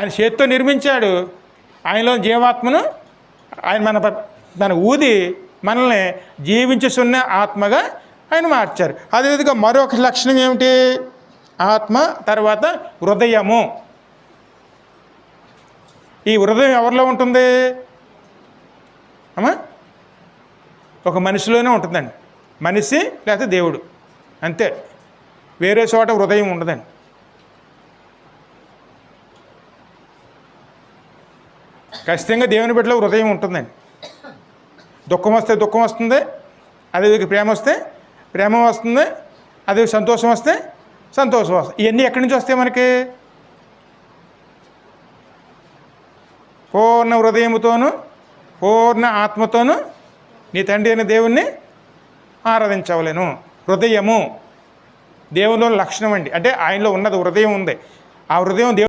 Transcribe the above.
ఆయన చేత్తో నిర్మించాడు. ఆయనలో జీవాత్మను ఆయన మన తన మన ఊది మనల్ని జీవించుసున్న ఆత్మగా ఆయన మార్చారు. అదేవిధంగా మరొక లక్షణం ఏమిటి? ఆత్మ తర్వాత హృదయము. ఈ హృదయం ఎవరిలో ఉంటుంది? అమ్మా ఒక మనిషిలోనే ఉంటుందండి. మనిషి లేకపోతే దేవుడు. అంతే. వేరే చోట హృదయం ఉండదండి. ఖచ్చితంగా దేవుని బిడ్డలో హృదయం ఉంటుందండి. దుఃఖం వస్తే దుఃఖం వస్తుంది అదే ప్రేమ వస్తే ప్రేమ వస్తుంది అదే సంతోషం వస్తే సంతోషం వస్తుంది. ఇవన్నీ ఎక్కడి నుంచి వస్తాయి మనకి? పూర్ణ హృదయముతోను పూర్ణ ఆత్మతోనూ నీ తండ్రి అయిన దేవుణ్ణి ఆరాధించవలేను. హృదయము దేవునిలో లక్షణం అండి. అంటే ఆయనలో ఉన్నది హృదయం ఉంది. ఆ హృదయం దేవుడు